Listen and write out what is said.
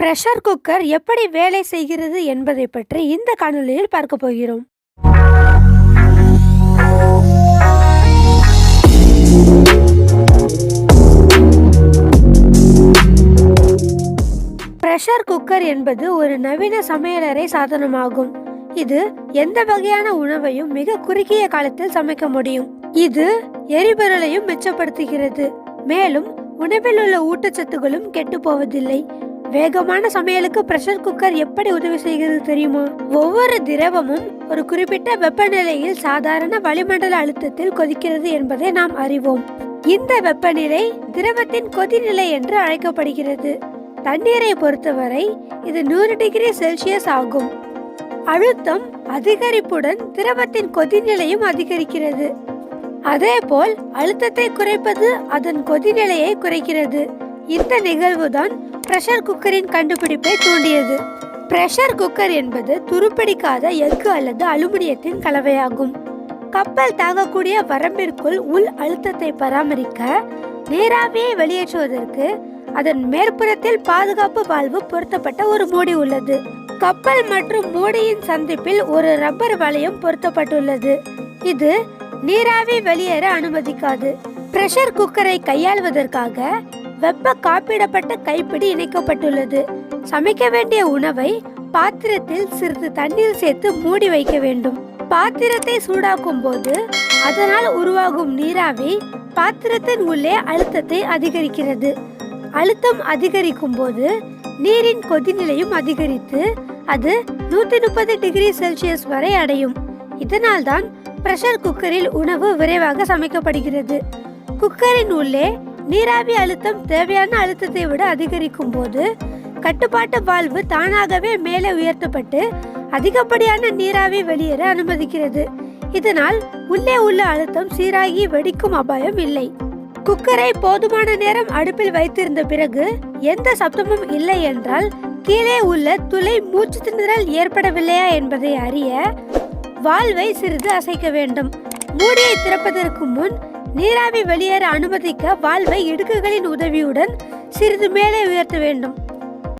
Pressure cooker எப்படி வேலை செய்கிறது என்பதை பற்றி இந்த காணொலியில் பார்க்க போகிறோம். ப்ரெஷர் குக்கர் என்பது ஒரு நவீன சமையலறை சாதனமாகும். இது எந்த வகையான உணவையும் மிக குறுகிய காலத்தில் சமைக்க முடியும். இது எரிபொருளையும் மிச்சப்படுத்துகிறது. மேலும் உணவில் உள்ள ஊட்டச்சத்துகளும் கெட்டு போவதில்லை. வேகமான சமையலுக்கு பிரஷர் குக்கர் எப்படி உதவி செய்கிறது தெரியுமா? ஒவ்வொரு திரவமும் ஒரு குறிப்பிட்ட வெப்பநிலையில் சாதாரண வளிமண்டல அழுத்தத்தில் கொதிக்கிறது என்பதை நாம் அறிவோம். இந்த வெப்பநிலை திரவத்தின் கொதிநிலை என்று அழைக்கப்படுகிறது. தண்ணீரை பொறுத்தவரை இது நூறு டிகிரி செல்சியஸ் ஆகும். அழுத்தம் அதிகரிப்புடன் திரவத்தின் கொதிநிலையும் அதிகரிக்கிறது. அதேபோல் அழுத்தத்தை குறைப்பது அதன் கொதிநிலையை குறைக்கிறது. இந்த நிகழ்வுதான் பிரஷர் குக்கரின் கண்டுபிடிப்பை தூண்டியது. பிரஷர் குக்கர் என்பது துருப்பிடிக்காத எஃகு அல்லது அலுமினியத்தின் கலவையாகும். கப்பல் தாங்கக்கூடிய வரம்பிற்குள் உள் அழுத்தத்தை பராமரிக்க நீராவியை வெளியேற்றுவதற்கு அதன் மேற்புறத்தில் பாதுகாப்பு வால்வு பொருத்தப்பட்ட ஒரு மூடி உள்ளது. கப்பல் மற்றும் மூடியின் சந்திப்பில் ஒரு ரப்பர் வளையம் பொருத்தப்பட்டுள்ளது. இது நீராவி வெளியேற அனுமதிக்காது. பிரஷர் குக்கரை கையாள்வதற்காக வெப்ப காப்பிடப்பட்ட கைப்பிடி இணைக்கப்பட்டுள்ளது. சமைக்க வேண்டிய உணவை பாத்திரத்தில் சிறிது தண்ணீர் சேர்த்து மூடி வைக்க வேண்டும். பாத்திரத்தை சூடாக்கும் போது அதனால் உருவாகும் நீராவி பாத்திரத்தின் உள்ளே அழுத்தத்தை அதிகரிக்கிறது. அழுத்தம் அதிகரிக்கும் போது நீரின் கொதிநிலையும் அதிகரித்து அது நூத்தி முப்பது டிகிரி செல்சியஸ் வரை அடையும். இதனால்தான் பிரஷர் குக்கரில் உணவு விரைவாக சமைக்கப்படுகிறது. குக்கரின் உள்ளே நீராவி அழுத்தம் தேவையான அழுத்தத்தை விட அதிகரிக்கும் போது கட்டுப்பாட்டு வால்வு தானாகவே மேலே உயர்த்தப்பட்டு அதிகப்படியான நீராவி வெளியேற அனுமதிக்கிறது. இதனால் உள்ளே உள்ள அழுத்தம் சீராகி வெடிக்கும் அபாயம் இல்லை. குக்கரை போதுமான நேரம் அடுப்பில் வைத்திருந்த பிறகு எந்த சப்தமும் இல்லை என்றால் கீழே உள்ள துளை மூச்சு திணறல் ஏற்படவில்லையா என்பதை அறிய வால்வை சிறிது அசைக்க வேண்டும். மூடியை திறப்பதற்கு முன் நீராவி வெளியேற அனுமதிக்க வால்வை இடுக்குகளின் உதவியுடன் சிறிது மேலே உயர்த்த வேண்டும்.